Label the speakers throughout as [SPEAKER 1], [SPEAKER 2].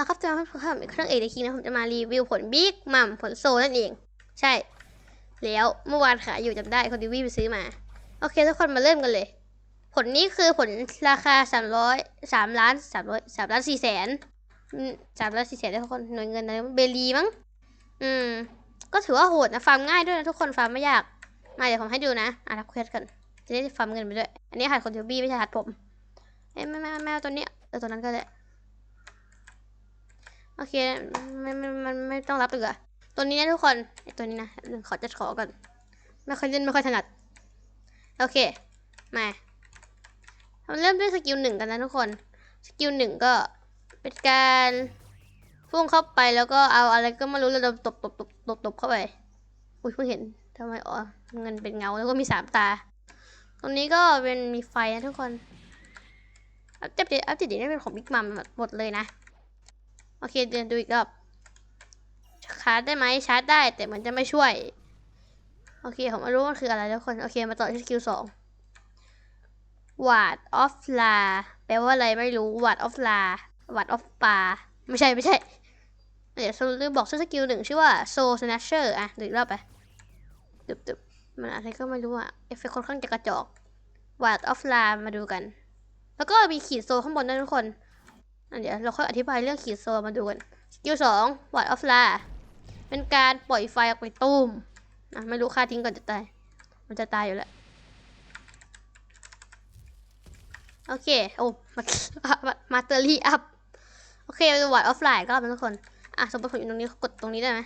[SPEAKER 1] นะครับจะมาเพิ่มอีกเครื่องเอกในคิงนะผมจะมารีวิวผลบิ๊กมัมผลโซนั่นเอง ใช่ แล้วเมื่อวานขายอยู่จำได้คนดีวีไปซื้อมา โอเค ทุกคนมาเริ่มกันเลย ผลนี้คือผลราคาสามร้อยสามล้านสามร้อยสามล้านสี่แสนสามล้านสี่แสนทุกคนหน่วยเงินอะไรเบลีมั้งอืม ก็ถือว่าโหดนะฟาร์มง่ายด้วยนะทุกคนฟาร์มไม่ยากมาเดี๋ยวผมให้ดูนะอะรับเควสกันจะได้ฟาร์มเงินไปด้วย อันนี้หัดคนดีวีไม่ใช่หัดผมเอ้ไม่ไม่ไม่เอาตัวเนี้ยเออตัวนั้นก็ได้ โอเคไม่ไม่ไม่ไม่ต้องรับเลยอะตัวนี้นะทุกคนไอตัวนี้นะเดี๋ยวขอจัดขอก่อนไม่ค่อยเล่นไม่ค่อยถนัดโอเคมาเราเริ่มด้วยสกิลหนึ่งกันนะทุกคนสกิลหนึ่งก็เป็นการพุ่งเข้าไปแล้วก็เอาอะไรก็ไม่รู้แล้วตบตบตบตบตบเข้าไปอุ้ยเพิ่งเห็นทำไมอ๋อเงินเป็นเงาแล้วก็มีสามตา ตรงนี้ก็เป็นมีไฟนะทุกคนอัปเดตอัปเดตนี้เป็นของบิ๊กมัมหมดเลยนะ โอเคเดินดูอีกรอบชาร์จได้ไหมชาร์จได้ แต่มันจะไม่ช่วย โอเค ผมไม่รู้ว่ามันคืออะไรทุกคน โอเค มาต่อที่สกิลสองวาดออฟลาแปลว่าอะไรไม่รู้วาดออฟลาวาดออฟปาไม่ใช่ไม่ใช่ เดี๋ยวลืมบอกชื่อสกิลหนึ่งชื่อว่าโซสแนชเชอร์อะดูอีกรอบไปตึบตึบมันอะไรก็ไม่รู้อะ เอฟเฟกต์ค่อนข้างจะกระจอกวาดออฟลามาดูกัน แล้วก็มีขีดโซข้างบนด้วยทุกคน เดี๋ยวเราค่อยอธิบายเรื่องขีดโซมาดูกันสกิลสองวัดออฟลาเป็นการปล่อยไฟออกไปตูมนะไม่รู้ค่าทิ้งก่อนจะตาย มันจะตายอยู่แล้ว โอเค โอ้ มามาเตอรี่อัพ โอเควัดออฟไลน์ก็เป็นทุกคน อะ สมมติผมอยู่ตรงนี้กดตรงนี้ได้ไหม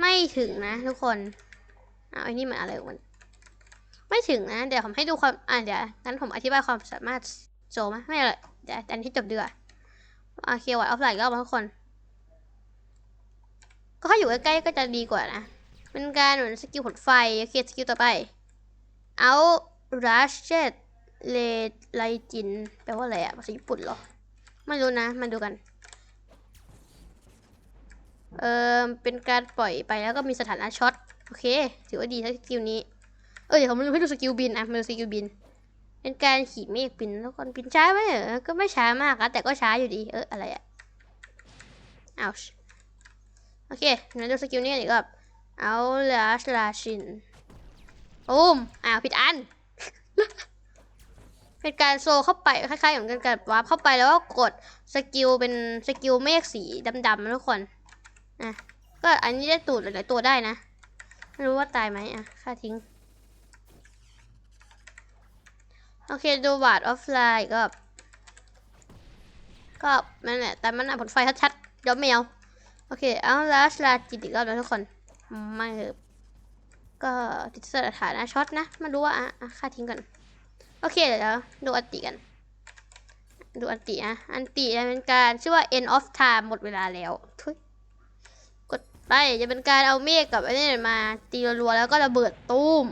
[SPEAKER 1] ไม่ถึงนะทุกคนอ้าวไอ้นี่มันอะไรมัน ไม่ถึงนะ เดี๋ยวผมให้ดูความ อะเดี๋ยวงั้นผมอธิบายความสามารถโจไหมไม่เลย เดี๋ยวอันที่จบดีกว่าโอเควัดออฟไลน์ก็มาทุกคน ก็ถ้าอยู่ใกล้ๆก็จะดีกว่านะเป็นการเหมือนสกิลผลไฟโอเคสกิลต่อไปเอารัชเชตเลไลจินแปลว่าอะไรอะภาษาญี่ปุ่นเหรอ ไม่รู้นะ มาดูกัน เออเป็นการปล่อยไปแล้วก็มีสถานะช็อต โอเค ถือว่าดีสกิลนี้ เออเดี๋ยวผมให้ดูสกิลบินอะมาดูสกิลบิน เป็นการขี่เมฆบินแล้วคนบินช้าไหมเออก็ไม่ช้ามากอะแต่ก็ช้าอยู่ดี เอออะไรอะเอาวโอเคงั้นดูสกิลนี้กันอีกรอบเอาลาชลาชินตูมอ้าวผิดอัน เป็นการโซเข้าไปคล้ายๆเหมือนกันกับวาร์ปเข้าไปแล้วก็กดสกิลเป็นสกิลเมฆสีดำๆทุกคนอะก็อันนี้ได้ตูดหลายตัวได้นะ ไม่รู้ว่าตายไหมอะค่าทิ้ง โอเค ดูบาดออฟไลน์ก็ ก็นั่นแหละ แต่มันอะผลไฟชัดๆยอมแมวโอเค เอาลาสลาจิตอีกรอบแล้วทุกคนไม่ก็ติดสถานะช็อตนะมาดูว่าอะอะค่าทิ้งกันโอเค เดี๋ยวดูอันติกัน ดูอันตินะอันติจะเป็นการชื่อว่า end of time หมดเวลาแล้วทุยกดไปจะเป็นการเอาเมฆกับไอ้นี่มาตีรัวๆแล้วก็ระเบิดตุ้ม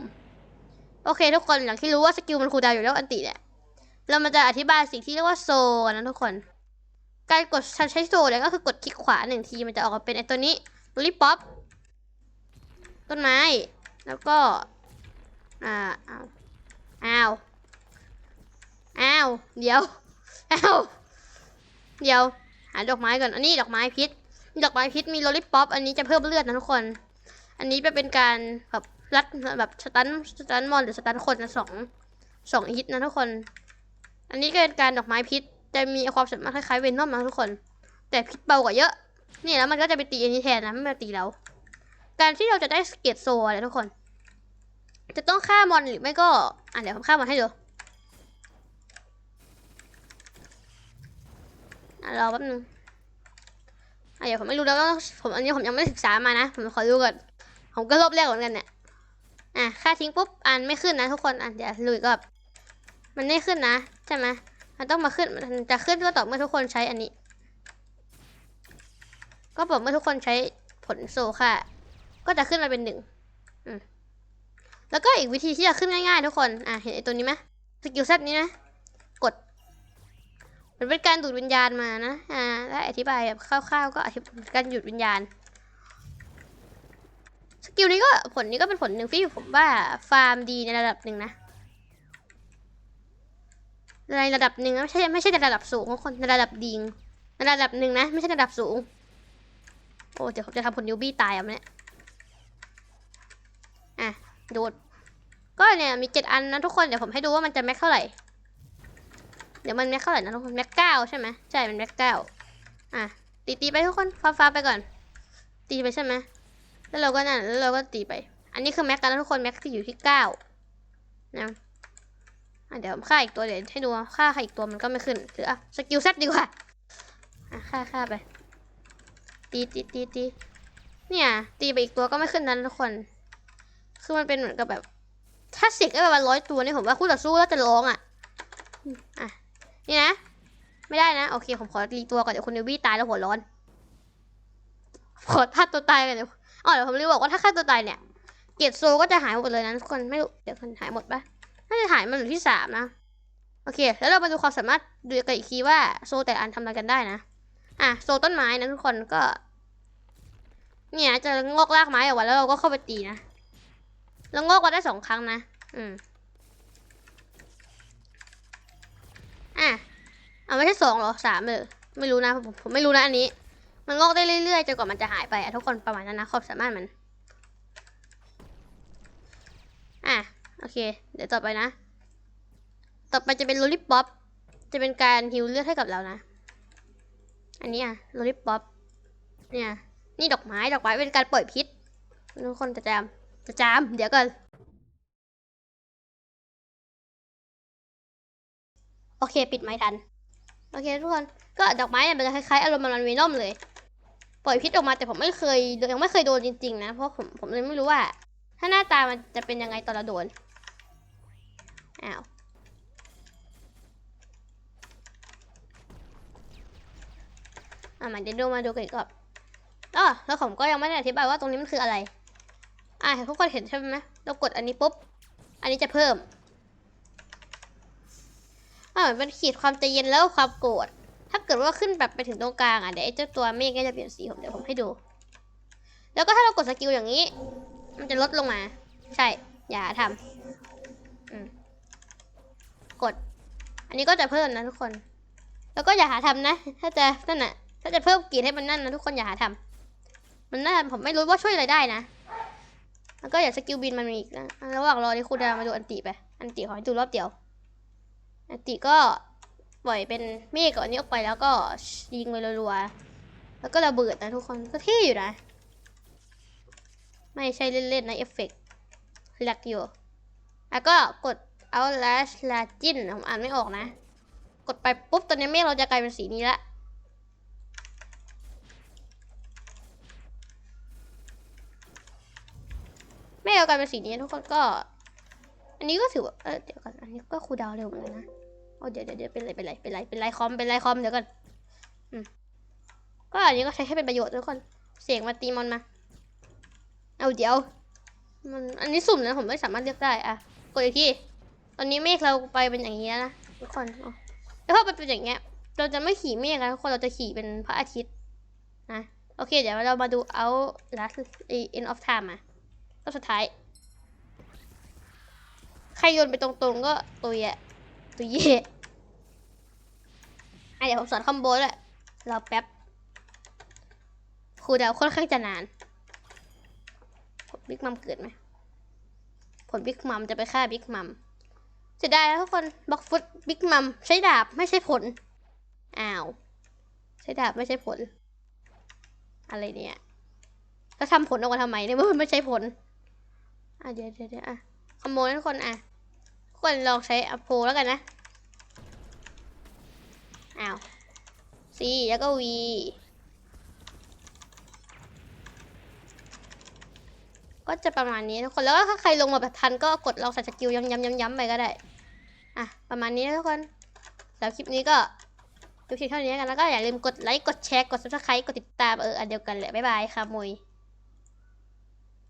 [SPEAKER 1] โอเค ทุกคนอย่างที่รู้ว่าสกิลมันคูลดาวอยู่แล้วอันติเนี่ยเรามาจะอธิบายสิ่งที่เรียกว่าโซนนะทุกคน การกดใช้โซเนี่ยก็คือกดคลิกขวาหนึ่งทีมันจะออกมาเป็นไอตัวนี้ลิปป๊อปต้นไม้ แล้วก็ อ่าอ้าวอ้าวอ้าวเดี๋ยวอ้าวเดี๋ยว หาดอกไม้ก่อนอันนี้ดอกไม้พิษดอกไม้พิษมีโลลิปป๊อปอันนี้จะเพิ่มเลือดนะทุกคน อันนี้จะเป็นการแบบ รัดแบบสตันสตันมอนหรือสตันคนนะสองสองฮิตนะทุกคน อันนี้ก็เป็นการดอกไม้พิษจะมีความสามารถคล้ายๆเวนอมนะทุกคน แต่พิษเบากว่าเยอะ นี่แล้วมันก็จะไปตีอันนี้แทนนะไม่มาตีเราการที่เราจะได้เกตโซอะไรทุกคน จะต้องฆ่ามอนหรือไม่ก็อะเดี๋ยวผมฆ่ามอนให้ดูอะรอแป๊บนึงอะเดี๋ยวผมไม่รู้แล้วผมอันนี้ผมยังไม่ศึกษามานะ ผมขอดูก่อน ผมก็รอบแรกเหมือนกันเนี่ย อะค่าทิ้งปุ๊บอ่านไม่ขึ้นนะทุกคนอะเดี๋ยวลุยก็มันไม่ขึ้นนะใช่ไหมมันต้องมาขึ้นมันจะขึ้นก็ต่อเมื่อทุกคนใช้อันนี้ ก็บอกเมื่อทุกคนใช้ผลโซค่ะ ก็จะขึ้นมาเป็นหนึ่งแล้วก็อีกวิธีที่จะขึ้นง่ายๆทุกคนอะเห็นไอ้ตัวนี้ไหมสกิลเซตนี้นะกดมันเป็นการดูดวิญญาณมานะอ่าถ้าอธิบายแบบคร่าวๆก็อธิบายการหยุดวิญญาณ สกิลนี้ก็ผลนี้ก็เป็นผลหนึ่งที่ผมว่าฟาร์มดีในระดับหนึ่งนะในระดับหนึ่งไม่ใช่ไม่ใช่ในระดับสูงของคนในระดับดีในระดับหนึ่งนะไม่ใช่ระดับสูง โอ้เดี๋ยวผมจะทำคนนิวบี้ตายอะเนี่ยอะโดดก็เนี่ยมีเจ็ดอันนะทุกคนเดี๋ยวผมให้ดูว่ามันจะแม็กเท่าไหร่เดี๋ยวมันแม็กเท่าไหร่นะทุกคนแม็กเก้าใช่ไหมใช่มันแม็กเก้าอะตีตีไปทุกคนฟ้าฟ้าไปก่อน ตีไปใช่ไหม แล้วเราก็นั่นแล้วเราก็ตีไป อันนี้คือแม็กกันนะทุกคนแม็กที่อยู่ที่เก้านะอะเดี๋ยวฆ่าอีกตัวเดี๋ยวให้ดูว่าฆ่าใครอีกตัวมันก็ไม่ขึ้นหรืออะสกิลเซตดีกว่าอะฆ่าฆ่าไป ตีตีตีตีเนี่ย ตีไปอีกตัวก็ไม่ขึ้นนั้นทุกคน คือมันเป็นเหมือนกับแบบถ้าสิกได้ประมาณร้อยตัวนี่ผมว่าคู่ต่อสู้แล้วจะร้องอะอะนี่นะ ไม่ได้นะโอเคผมขอรีตัวก่อนเดี๋ยวคุณเนวี่ตายแล้วหัวร้อนขอฆ่าตัวตายกันเดี๋ยว อ๋อเดี๋ยวผมรีบบอกว่าถ้าฆ่าตัวตายเนี่ยเกียรติโซก็จะหายหมดเลยนะทุกคนไม่รู้เดี๋ยวคนหายหมดปะน่าจะหายมันอยู่ที่สามนะโอเค แล้วเรามาดูความสามารถดูกันอีกทีว่าโซแต่ละอันทำอะไรกันได้นะอะโซต้นไม้นะทุกคนก็ เนี่ยจะงอกรากไม้ออกมาแล้วเราก็เข้าไปตีนะแล้วงอกมาได้สองครั้งนะอืมอะเอาไม่ใช่สองหรอสามเลยไม่รู้นะผมผมไม่รู้นะอันนี้ มันงอกได้เรื่อยๆจนกว่ามันจะหายไปอะทุกคนประมาณนั้นนะความสามารถมันอะโอเค เดี๋ยวต่อไปนะ ต่อไปจะเป็นโลลิปป๊อปจะเป็นการฮิวเลือดให้กับเรานะ อันนี้อะโลลิปป๊อปเนี่ยนี่ดอกไม้ดอกไม้เป็นการปล่อยพิษทุกคนจะจามจะจามเดี๋ยวก่อนโอเค ปิดไม้ทัน โอเคทุกคน ก็ดอกไม้เนี่ยมันจะคล้ายๆอารมณ์มันวีนอมเลย ปล่อยพิษออกมาแต่ผมไม่เคยยังไม่เคยโดนจริงๆนะเพราะผมผมเลยไม่รู้ว่า ถ้าหน้าตามันจะเป็นยังไงตอนเราโดนอ้าวอะมันจะดูมาดูกันอีกรอบอ๋อแล้วผมก็ยังไม่ได้อธิบายว่าตรงนี้มันคืออะไรอะทุกคนเห็นใช่ไหมเรากดอันนี้ปุ๊บอันนี้จะเพิ่มอ่ามันขีดความใจเย็นแล้วความโกรธ ถ้าเกิดว่าขึ้นแบบไปถึงตรงกลางอะเดี๋ยวไอ้เจ้าตัวเมฆก็จะเปลี่ยนสีผมเดี๋ยวผมให้ดู แล้วก็ถ้าเรากดสกิลอย่างนี้ มันจะลดลงมา ใช่ อย่าทำกด อันนี้ก็จะเพิ่มนะทุกคน แล้วก็อย่าหาทำนะ ถ้าจะนั่นน่ะ ถ้าจะเพิ่มกีดให้มันนั่นนะทุกคนอย่าหาทำมันน่าผมไม่รู้ว่าช่วยอะไรได้นะแล้วก็อย่าสกิลบินมันมีอีกนะระหว่างรอที่คุณดามาดูอันติไป อันติขอให้ดูรอบเดียว อันติก็ ปล่อยเป็นเมฆก่อนนี้ออกไปแล้วก็ยิงไปรัวๆ แล้วก็ระเบิดนะทุกคนก็เท่อยู่นะ ไม่ใช่เล่นๆนะเอฟเฟกต์หลักอยู่ แล้วก็กด Outlast Legend ผมอ่านไม่ออกนะ กดไปปุ๊บตอนนี้เมฆเราจะกลายเป็นสีนี้ละเมฆเรากลายเป็นสีนี้ทุกคนก็ อันนี้ก็ถือว่าเออเดี๋ยวก่อนอันนี้ก็คูดาวเร็วเหมือนกันนะ อ้เดี๋ยวเดี๋ยวเดี๋ยวเป็นไรเป็นไรเป็นไรเป็นไรคอมเป็นไรคอมเดี๋ยวก่อนอืมก็อันนี้ก็ใช้ให้เป็นประโยชน์ทุกคนเสียงมาตีมอนมา เอาเดี๋ยวมันอันนี้สุ่มนะผมไม่สามารถเลือกได้อะกดอีกทีตอนนี้เมฆเราไปเป็นอย่างนี้แล้วนะทุกคนเอาแล้วพอไปเป็นอย่างเงี้ย เราจะไม่ขี่เมฆแล้วทุกคนเราจะขี่เป็นพระอาทิตย์นะโอเค เดี๋ยวเรามาดูเอา last end of time มาก็สุดท้าย ใครโยนไปตรงๆก็ตัวแยะตัวเย่อะ เดี๋ยวผมสอนคอมโบด้วยรอแป๊บครูเดาค่อนข้างจะนานผลบิ๊กมัมเกิดไหมผลบิ๊กมัมจะไปฆ่าบิ๊กมัมเสียดายแล้วทุกคนบล็อกฟุตบิ๊กมัมใช้ดาบไม่ใช่ผล อ้าว ใช้ดาบไม่ใช่ผล อะไรเนี่ยแล้วทำผลออกมาทำไมเนี่ยมันไม่ใช่ผลอะเดี๋ยวเดี๋ยวเดี๋ยวอะคอมโบทุกคนอะทุกคนลองใช้อโพแล้วกันนะ อ้าว C แล้วก็ V ก็จะประมาณนี้ทุกคน แล้วถ้าใครลงมาแบบทันก็กดลองใส่สกิลย้ำย้ำย้ำย้ำไปก็ได้ อะ ประมาณนี้ทุกคนแล้วคลิปนี้ก็ดูเพียงเท่านี้กันแล้วก็อย่าลืมกดไลค์ กดแชร์ กด subscribe กดติดตามเอออันเดียวกันแหละ บ๊ายบายค่ะมุย